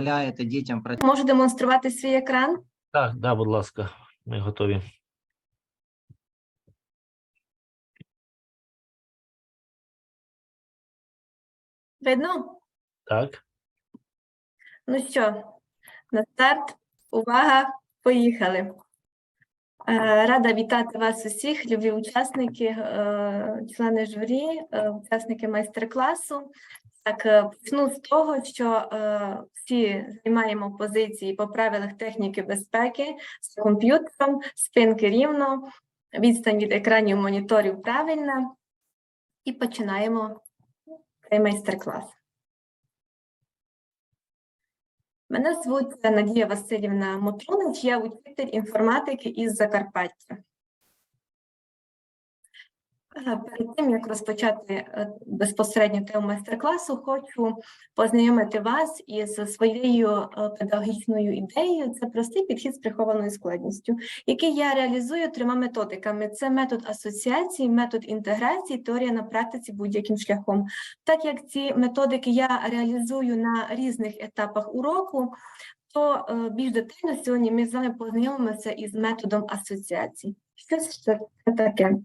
дозволяєте дітям працювати. Можу демонструвати свій екран? Так, да, будь ласка, ми готові. Видно? Так, Ну що, на старт, увага, поїхали. Е, Рада вітати вас усіх, любі учасники, е, члени журі, е, учасники майстер-класу. Так, е, почну з того, що е, всі займаємо позиції по правилах техніки безпеки з комп'ютером, спинки рівно, відстань від екранів моніторів правильна. І починаємо цей майстер-клас. Мене звуть Надія Васильівна Мотрунич, я учитель інформатики із Закарпаття. Е, Перед тим, як розпочати е, безпосередньо тему майстер-класу, хочу познайомити вас із своєю е, педагогічною ідеєю. Це простий підхід з прихованою складністю, який я реалізую трьома методиками: це метод асоціації, метод інтеграції, теорія на практиці будь-яким шляхом. Так як ці методики я реалізую на різних етапах уроку, то більш детально сьогодні ми з вами познайомимося із методом асоціації. Що це таке?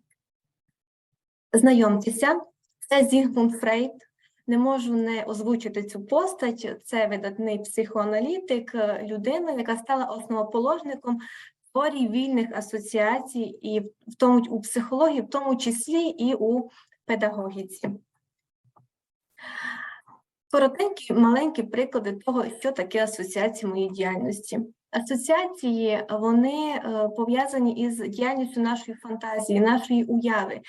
Знайомтеся, це Зігмунд Фрейд. Не можу не озвучити цю постать. Це видатний психоаналітик, е, людина, яка стала основоположником теорії вільних асоціацій, і в тому у психології, в тому числі і у педагогіці. Коротенькі, маленькі приклади того, що таке асоціації в моїй діяльності. Асоціації вони е, пов'язані із діяльністю нашої фантазії, нашої уяви.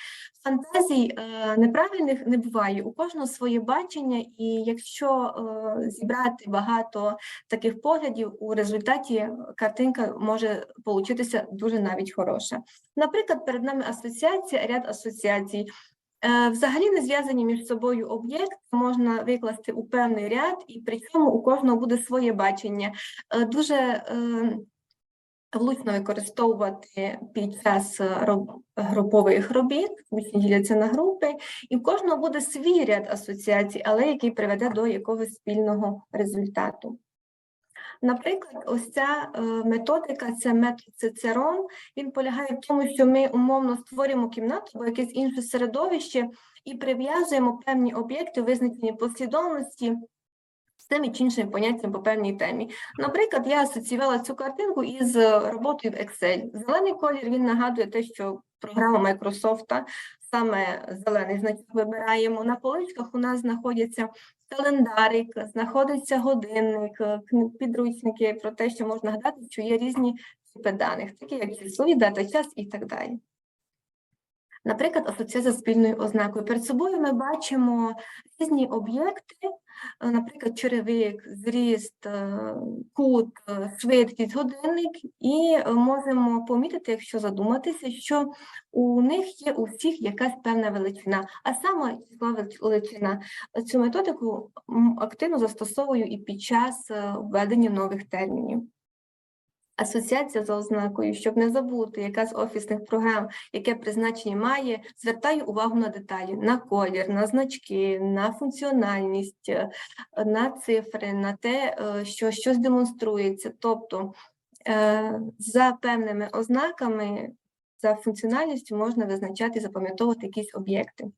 Фантазій е, неправильних не буває. У кожного своє бачення, і якщо е, зібрати багато таких поглядів, у результаті картинка може получитися дуже навіть хороша. Наприклад, перед нами асоціація, ряд асоціацій. Е, Взагалі не зв'язані між собою об'єкти можна викласти у певний ряд, і при цьому у кожного буде своє бачення. Е, Дуже е, влучно використовувати під час групових робіт, учні діляться на групи, і в кожного буде свій ряд асоціацій, але який приведе до якогось спільного результату. Наприклад, ось ця е, методика, це метод Цицерон, він полягає в тому, що ми умовно створюємо кімнату або якесь інше середовище і прив'язуємо певні об'єкти, визначені послідовності з тими чи іншими поняттями по певній темі. Наприклад, я асоціювала цю картинку із роботою в Excel. Зелений колір він нагадує те, що програма Microsoft, саме зелений значок вибираємо. На поличках у нас знаходяться календарик, знаходиться годинник, підручники про те, що можна гадати, що є різні типи даних, такі як часові, дата, час і так далі. Наприклад, асоціація з спільною ознакою. Перед собою ми бачимо різні об'єкти, е, наприклад, черевик, зріст, е, кут, е, швидкість, годинник, і можемо помітити, якщо задуматися, що у них є у всіх якась певна величина, а саме велич- величина. Цю методику активно застосовую і під час введення нових термінів. Асоціація за ознакою, щоб не забути, яка з офісних програм, яке призначення має, звертаю увагу на деталі, на колір, на значки, на функціональність, е, на цифри, на те, е, що щось демонструється. Тобто е, за певними ознаками, за функціональністю можна визначати запам'ятовувати якісь об'єкти.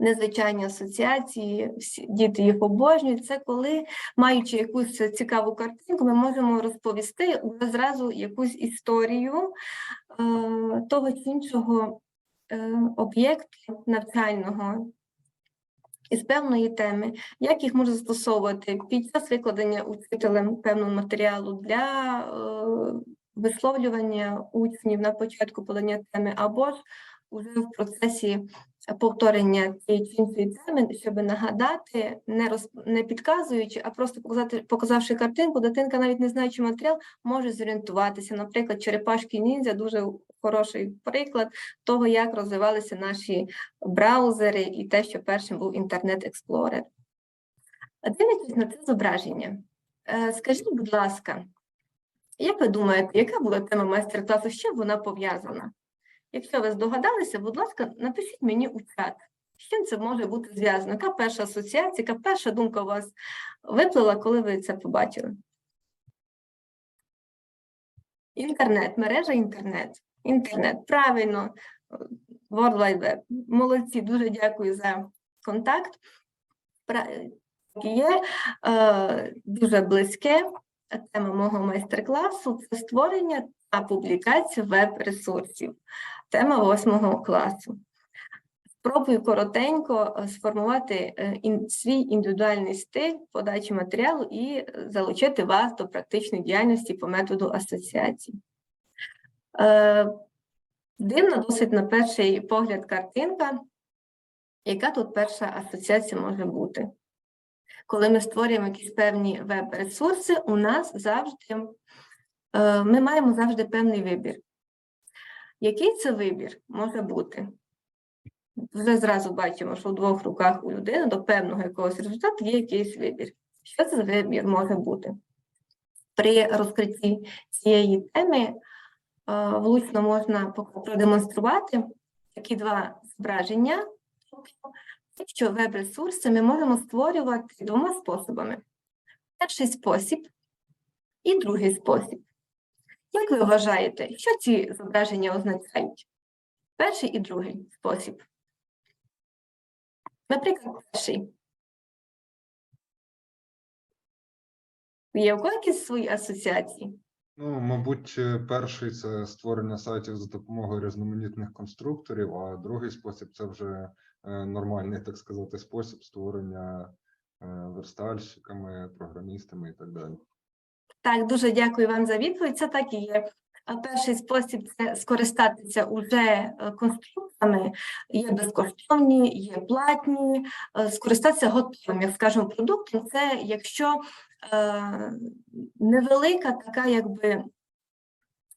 Незвичайні асоціації, всі діти їх обожнюють. Це коли, маючи якусь цікаву картинку, ми можемо розповісти зразу якусь історію е, того чи іншого е, об'єкту навчального із певної теми, як їх можна застосовувати під час викладення учителем певного матеріалу для е, висловлювання учнів на початку подання теми, або ж уже в процесі повторення цієї чи іншої теми, щоб нагадати, не роз не підказуючи, а просто показати, показавши картинку, дитинка, навіть не знаючи матеріал, може зорієнтуватися. Наприклад, черепашки ніндзя дуже хороший приклад того, як розвивалися наші браузери і те, що першим був інтернет експлорер. Дивлячись на це зображення, е, скажіть, будь ласка, як ви думаєте, яка була тема майстер-класу, з чим вона пов'язана? Якщо ви здогадалися, будь ласка, напишіть мені у чат. З чим це може бути зв'язано? Яка перша асоціація, яка перша думка у вас виплила, коли ви це побачили? Інтернет, мережа інтернет. Інтернет, правильно. World Wide Web. Молодці, дуже дякую за контакт. Є е, дуже близьке тема мого майстер-класу це створення та публікація веб-ресурсів. Тема восьмого класу. Спробую коротенько е, сформувати е, свій індивідуальний стиль подачі матеріалу і е, залучити вас до практичної діяльності по методу асоціації. Дивна досить на перший погляд картинка. Яка тут перша асоціація може бути? Коли ми створюємо якісь певні веб-ресурси, у нас завжди ми маємо завжди певний вибір. Який це вибір може бути? Вже зразу бачимо, що в двох руках у людини до певного якогось результату є якийсь вибір. Що це за вибір може бути? При розкритті цієї теми е, влучно можна продемонструвати такі два зображення. Що веб-ресурси ми можемо створювати двома способами. Перший спосіб і другий спосіб. Як ви вважаєте, що ці зображення означають? Перший і другий спосіб. Наприклад, перший. Є у кого якісь свої асоціації? Ну, мабуть, перший це створення сайтів за допомогою різноманітних конструкторів, а другий спосіб це вже е, нормальний, так сказати, спосіб створення е, верстальщиками, програмістами і так далі. Так, дуже дякую вам за відповідь. Це так і є. Перший спосіб це скористатися уже е, конструкторами. Є безкоштовні, є платні, е, скористатися готовим, як скажемо, продуктом. Це якщо е, невелика така якби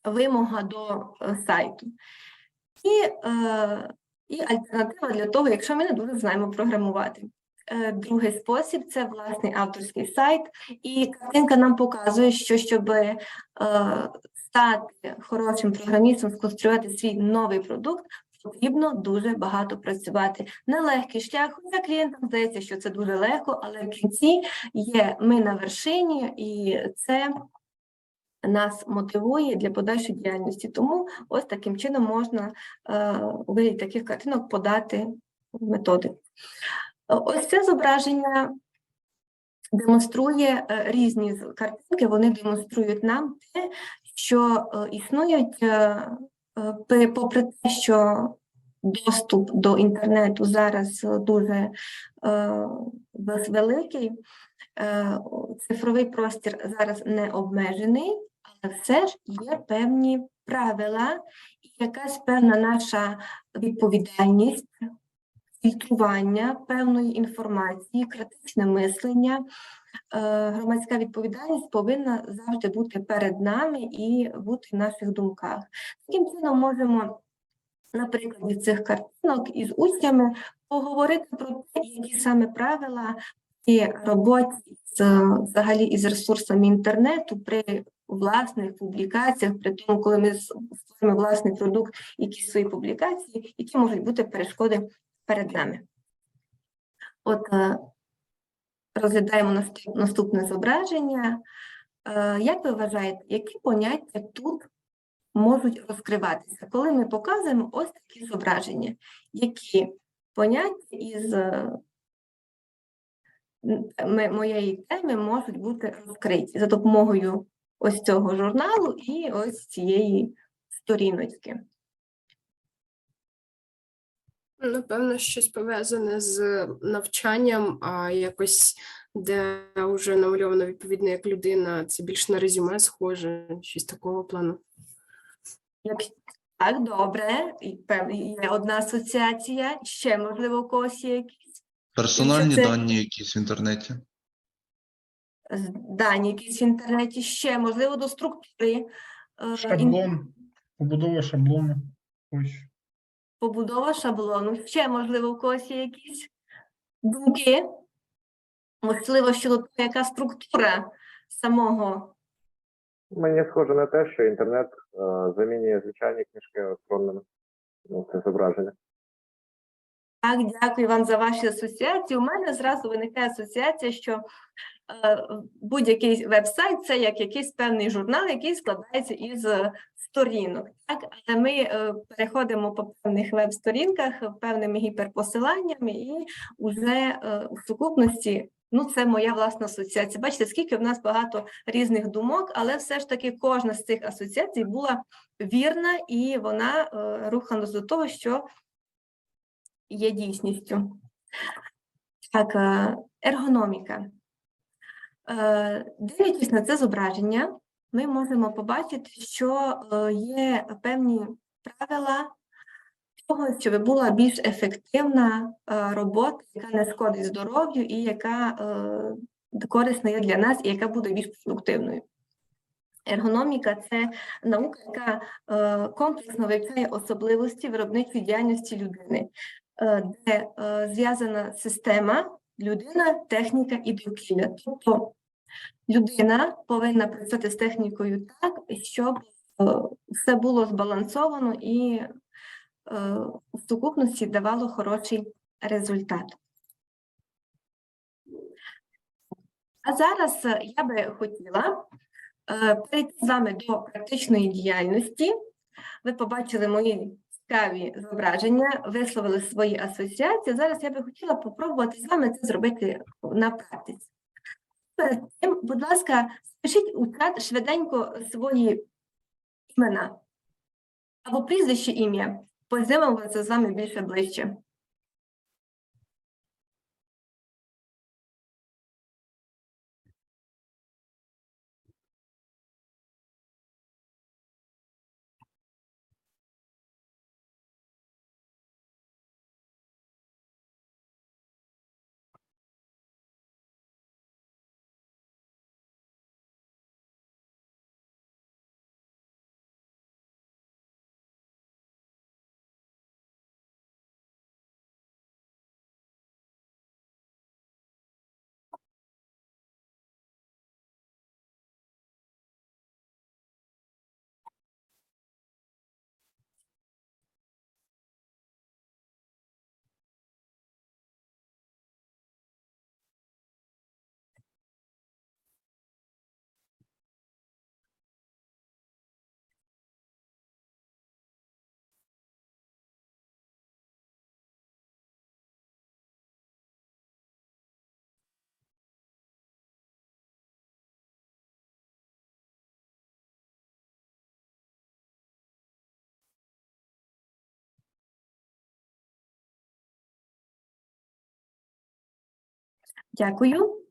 вимога до е, сайту. І, е, і альтернатива для того, якщо ми не дуже знаємо програмувати. Е, Другий спосіб це власний авторський сайт, і картинка нам показує, що щоб е, стати хорошим програмістом, сконструювати свій новий продукт, потрібно дуже багато працювати. Нелегкий шлях, хоча клієнтам здається, що це дуже легко, але в кінці є ми на вершині, і це нас мотивує для подальшої діяльності. Тому ось таким чином можна е, у вигляді таких картинок подати методи. Ось це зображення демонструє е, різні картинки, вони демонструють нам те, що е, існують, е, попри те, що доступ до інтернету зараз дуже великий, цифровий простір зараз не обмежений, але все ж є певні правила і якась певна наша відповідальність фільтрування певної інформації, критичне мислення, е, громадська відповідальність повинна завжди бути перед нами і бути в наших думках. Таким чином можемо на прикладі цих картинок із учнями поговорити про те, які саме правила і роботі з взагалі із ресурсами інтернету при власних публікаціях, при тому, коли ми створюємо власний продукт, якісь свої публікації, які можуть бути перешкоди перед нами. От е, розглядаємо наступне зображення. Е, Як ви вважаєте, які поняття тут можуть розкриватися? Коли ми показуємо ось такі зображення, які поняття із е, моєї теми можуть бути розкриті за допомогою ось цього журналу і ось цієї сторіночки. Напевно, щось пов'язане з навчанням, а якось де вже намальовано відповідно як людина, це більш на резюме схоже, щось такого плану. Як так, добре, і є одна асоціація, ще можливо у когось є якісь Персональні це- дані якісь в інтернеті. дані, якісь в інтернеті, ще можливо до структури. е, ін- Шаблон, побудова шаблону. Ось. Побудова шаблону. Ще, можливо, у когось є якісь думки, можливо, щодо того, яка структура самого. Мені схоже на те, що інтернет е, замінює звичайні книжки електронними. Ну, це зображення. Так, дякую вам за ваші асоціації. У мене зразу виникає асоціація, що е, будь-який веб-сайт це як якийсь певний журнал, який складається із е, сторінок. Так, але ми е, переходимо по певних веб-сторінках певними гіперпосиланнями, і вже е, у сукупності. Ну, це моя власна асоціація. Бачите, скільки в нас багато різних думок, але все ж таки кожна з цих асоціацій була вірна і вона е, рухалась до того, що є дійсністю. Так, е, ергономіка. Е, Дивлячись на це зображення, ми можемо побачити, що е, є певні правила того, щоб була більш ефективна е, робота, яка не шкодить здоров'ю і яка е, корисна є для нас, і яка буде більш продуктивною. Ергономіка це наука, яка комплексно вивчає особливості виробничої діяльності людини, де зв'язана система людина, техніка і довкілля. Тобто людина повинна працювати з технікою так, щоб е, все було збалансовано і е, в сукупності давало хороший результат. А зараз е, я би хотіла е, перейти з вами до практичної діяльності. Ви побачили мої цікаві зображення, висловили свої асоціації. Зараз я би хотіла попробувати з вами це зробити на практиці. Тим, будь ласка, спишіть у чат швиденько свої імена або прізвище ім'я. Познайомимося з вами більше ближче. Дякую.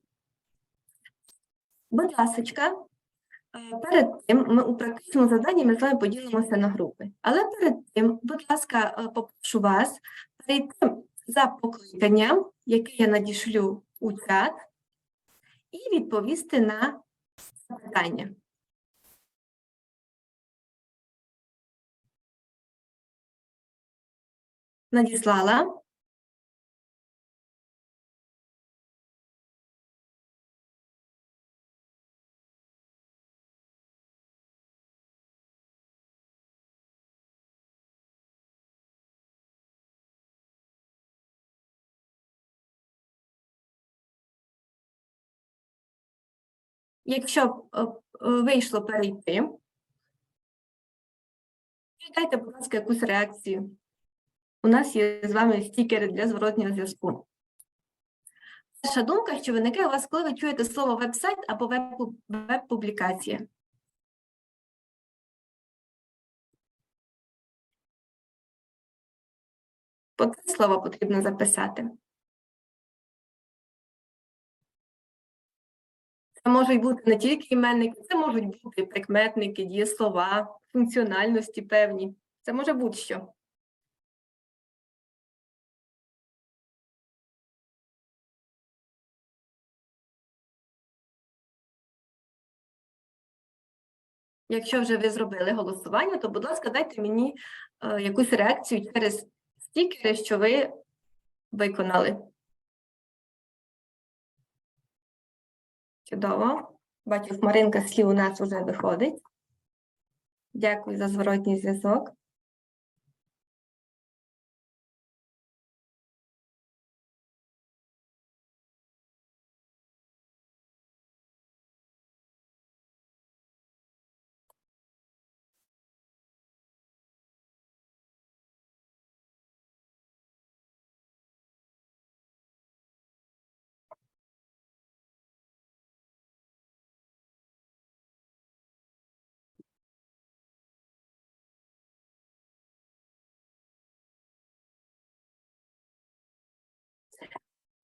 Будь ласочка, е, перед тим ми у практичному завданні ми з вами поділимося на групи. Але перед тим, будь ласка, е, попрошу вас перейти за покликанням, яке я надішлю у чат, і відповісти на запитання. Надіслала. Якщо е, е, вийшло перейти, дайте, будь ласка, якусь реакцію. У нас є з вами стікери для зворотнього зв'язку. Перша думка, що виникає у вас, коли ви чуєте слово веб-сайт або веб- веб-публікація. По це слово потрібно записати. Це можуть бути не тільки іменники, це можуть бути прикметники, дієслова, функціональності певні. Це може будь-що. Якщо вже ви зробили голосування, то, будь ласка, дайте мені е, якусь реакцію через стікери, що ви виконали. Чудово. Бачу, Маринка слів у нас вже виходить. Дякую за зворотній зв'язок.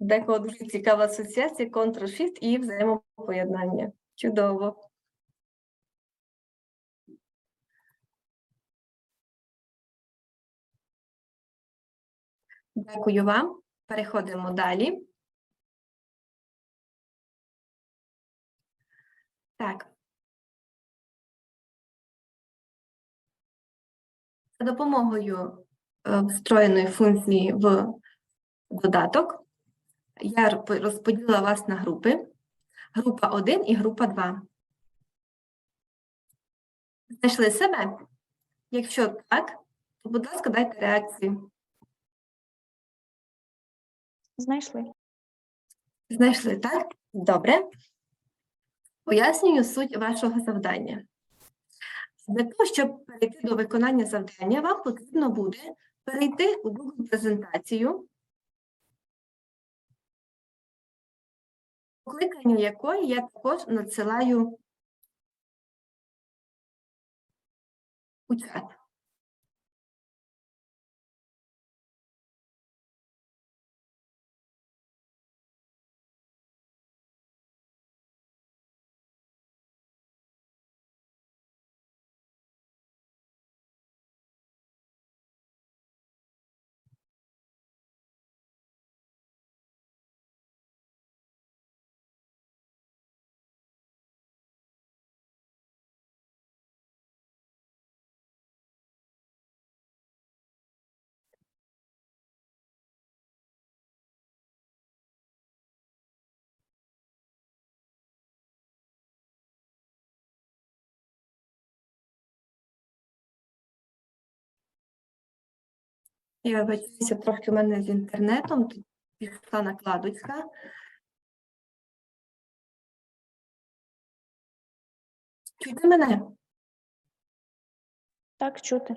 Декого дуже цікава асоціація, Ctrl-Shift і взаємопоєднання. Чудово. Дякую вам. Переходимо далі. Так. За допомогою е, встроєної функції в додаток я р- розподілила вас на групи. Група 1 і група 2. Знайшли себе? Якщо так, то, будь ласка, дайте реакцію. Знайшли. Знайшли, так? Добре. Пояснюю суть вашого завдання. Для того, щоб перейти до виконання завдання, вам потрібно буде перейти у Google презентацію, покликання якої я також надсилаю у чат. Я вибачаюся, трохи в мене з інтернетом, тут пішла накладочка. Чуєте мене? Так, чути.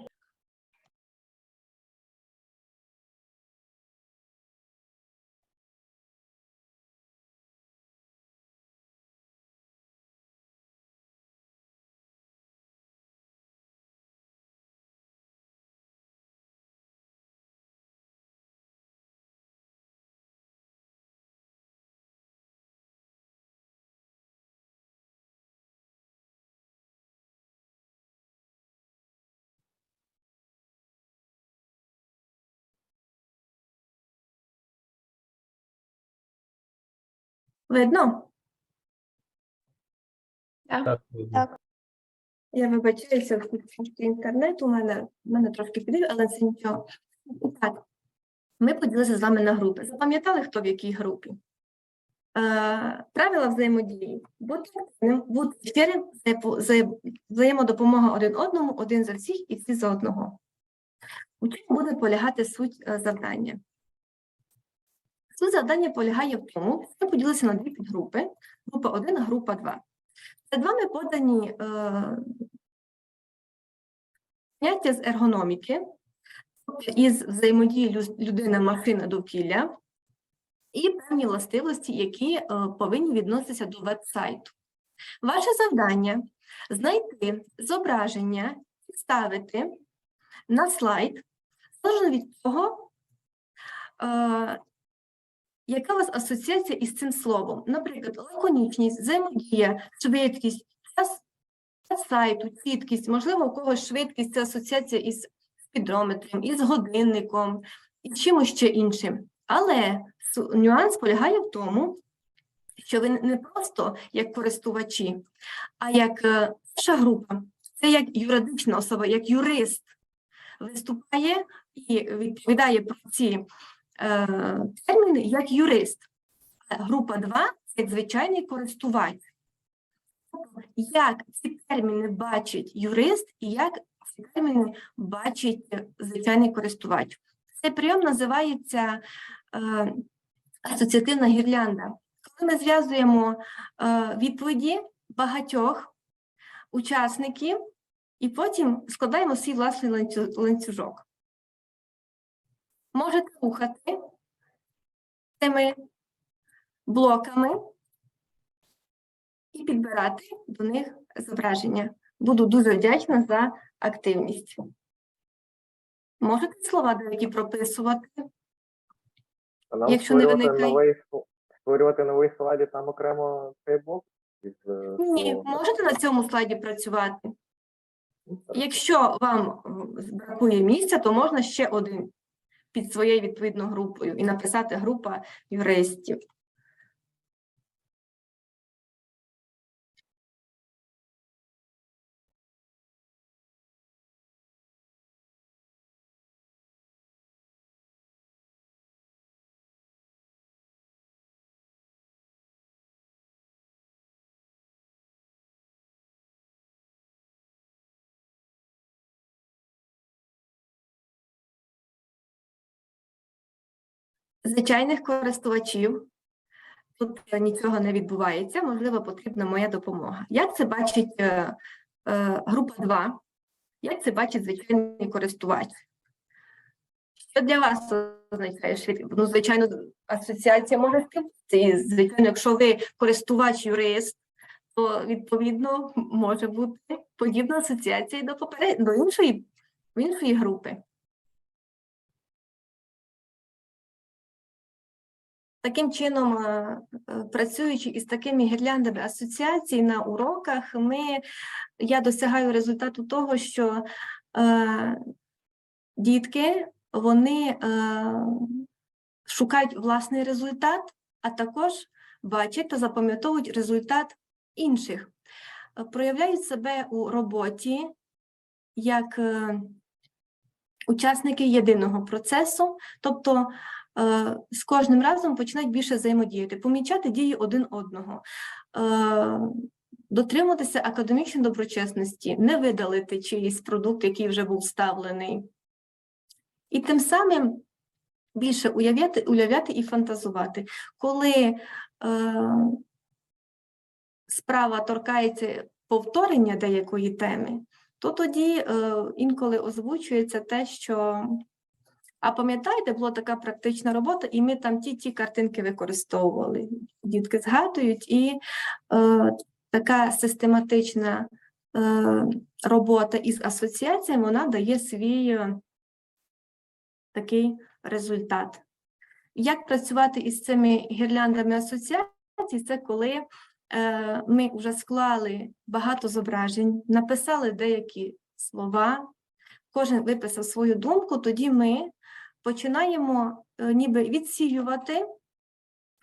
Видно? Так, видно. Так. Я вибачаюся, тут трошки інтернет у мене, у мене трошки піде, але це нічого. І Так, ми поділилися з вами на групи. Запам'ятали, хто в якій групі? Е, правила взаємодії. Бути активним, бути щирим, взаємодопомога один одному, один за всіх і всі за одного. У чому буде полягати суть е, завдання? Суть завдання полягає в тому, що ми поділилися на дві підгрупи: група 1, група 2. Перед вами подані е, з ергономіки, із взаємодії людина-машина довкілля, і певні властивості, які е, повинні відноситися до веб-сайту. Ваше завдання знайти зображення і ставити на слайд, залежно від того, е, яка у вас асоціація із цим словом? Наприклад, лаконічність, взаємодія, швидкість, час сайту, чіткість, можливо, у когось швидкість це асоціація із спідрометром, із годинником, і чимось ще іншим. Але нюанс полягає в тому, що ви не просто як користувачі, а як ваша група, це як юридична особа, як юрист виступає і відповідає про ці терміни як юрист. А Група 2 – це як звичайний користувач. Тобто, Як ці терміни бачить юрист і як ці терміни бачить е, звичайний користувач. Цей прийом називається е, асоціативна гірлянда. Коли ми зв'язуємо е, відповіді багатьох учасників і потім складаємо свій власний ланцюжок. Можете рухати цими блоками і підбирати до них зображення. Буду дуже вдячна за активність. Можете слова деякі прописувати? А нам Якщо не виникає- новий створювати новий слайд і там окремо цей блок із е, Ні, можете на цьому слайді працювати. Ну. Якщо вам бракує місця, то можна ще один під своєю відповідно групою і написати група юристів. Звичайних користувачів тут е, нічого не відбувається, можливо, потрібна моя допомога. Як це бачить е, е, група 2? Як це бачить звичайний користувач? Що для вас означає швид- Ну, звичайно, асоціація може скипати. Звичайно, якщо ви користувач юрист, то відповідно може бути подібна асоціація до поперед... до іншої, іншої групи. Таким чином, е, е, працюючи із такими гірляндами асоціацій на уроках, ми, я досягаю результату того, що е, дітки вони е, шукають власний результат, а також бачать та запам'ятовують результат інших, Е, проявляють себе у роботі як учасники єдиного процесу, тобто з кожним разом починають більше взаємодіяти, помічати дії один одного, е, дотримуватися академічної доброчесності, не видалити чиїсь продукт, який вже був вставлений. І тим самим більше уявляти, уявляти і фантазувати. Коли е, справа торкається повторення деякої теми, то тоді е, інколи озвучується те, що а пам'ятаєте, була така практична робота, і ми там ті ті картинки використовували. Дітки згадують, і е, така систематична е, робота із асоціаціями вона дає свій е, такий результат. Як працювати із цими гірляндами асоціацій? Це коли е, ми вже склали багато зображень, написали деякі слова, кожен виписав свою думку, тоді ми починаємо е, ніби відсіювати,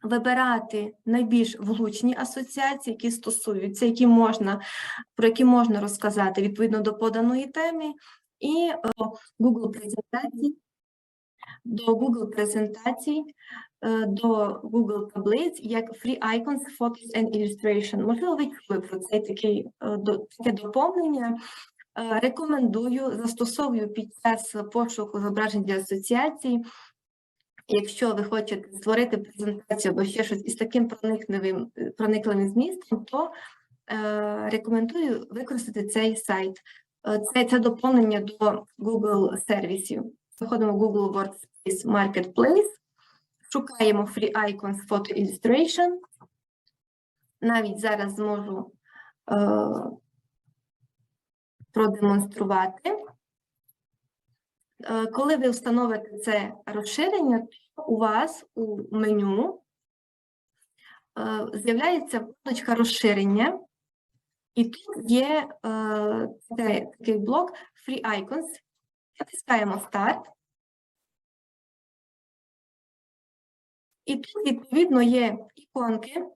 вибирати найбільш влучні асоціації, які стосуються, які можна, про які можна розказати відповідно до поданої теми, і е, Google презентацій, до Google презентацій, е, до Google таблиць, як Free Icons, Photos and Illustration. Можливо, ви чули про це такий, е, до- таке доповнення. Е, Рекомендую, застосовую під час пошуку зображень для асоціацій. Якщо ви хочете створити презентацію або ще щось із таким проникливим, проникливим змістом, то е, рекомендую використати цей сайт. Е, Це, це доповнення до Google сервісів. Заходимо в Google Workspace Marketplace, шукаємо Free Icons Photo Illustration. Навіть зараз зможу е, продемонструвати. Е, Коли ви встановите це розширення, то у вас у меню е, з'являється вкладочка розширення, і тут є е, такий блок Free Icons. Натискаємо Старт. І тут, відповідно, є іконки,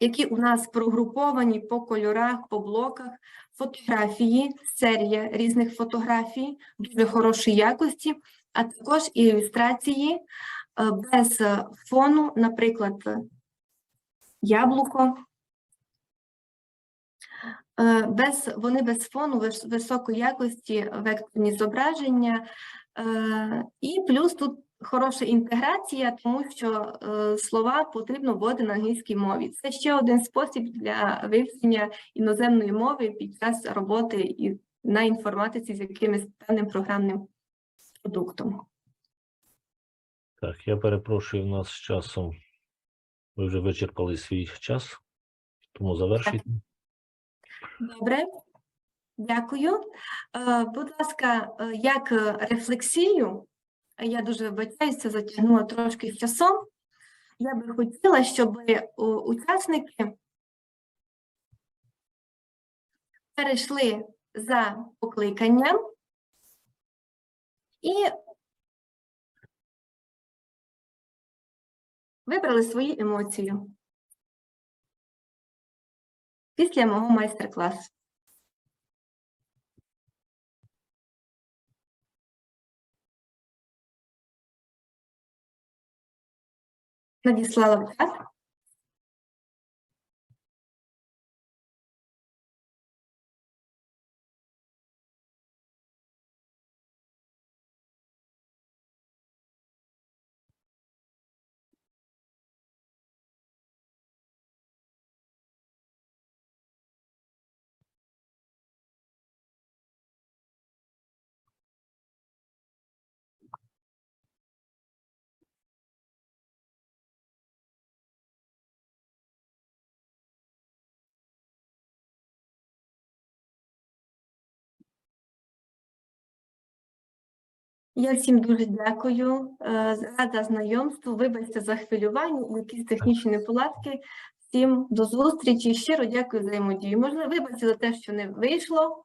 які у нас прогруповані по кольорах, по блоках, фотографії, серія різних фотографій дуже хорошої якості, а також ілюстрації е, без фону, наприклад, яблуко. Е, Без, вони без фону вис- високої якості векторні зображення. Е, І плюс тут хороша інтеграція, тому що е, слова потрібно вводити на англійській мові. Це ще один спосіб для вивчення іноземної мови під час роботи і на інформатиці з якимось певним програмним продуктом. Так, я перепрошую, у нас з часом. Ви вже вичерпали свій час, тому завершуйте. Добре, дякую. Е, Будь ласка, е, як рефлексію Я дуже вибачаюся, затягнула трошки з часом. Я би хотіла, щоб учасники перейшли за покликанням і вибрали свої емоції після мого майстер-класу. Надіслала в чат. Я всім дуже дякую. е, Рада знайомству. Вибачте за хвилювання, якісь технічні неполадки. Всім до зустрічі. Щиро дякую за взаємодію. Можливо, вибачте за те, що не вийшло,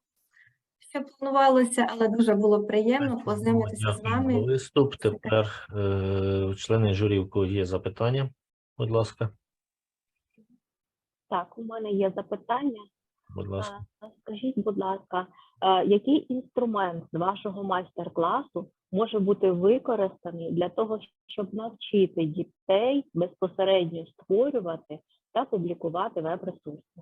що планувалося, але дуже було приємно познайомитися з вами. Виступ. Тепер е, члени журі, в кого є запитання, будь ласка, Так, у мене є запитання. будь ласка. Скажіть, будь ласка, е, який інструмент з вашого майстер-класу може бути використаний для того, щоб навчити дітей безпосередньо створювати та публікувати веб-ресурси?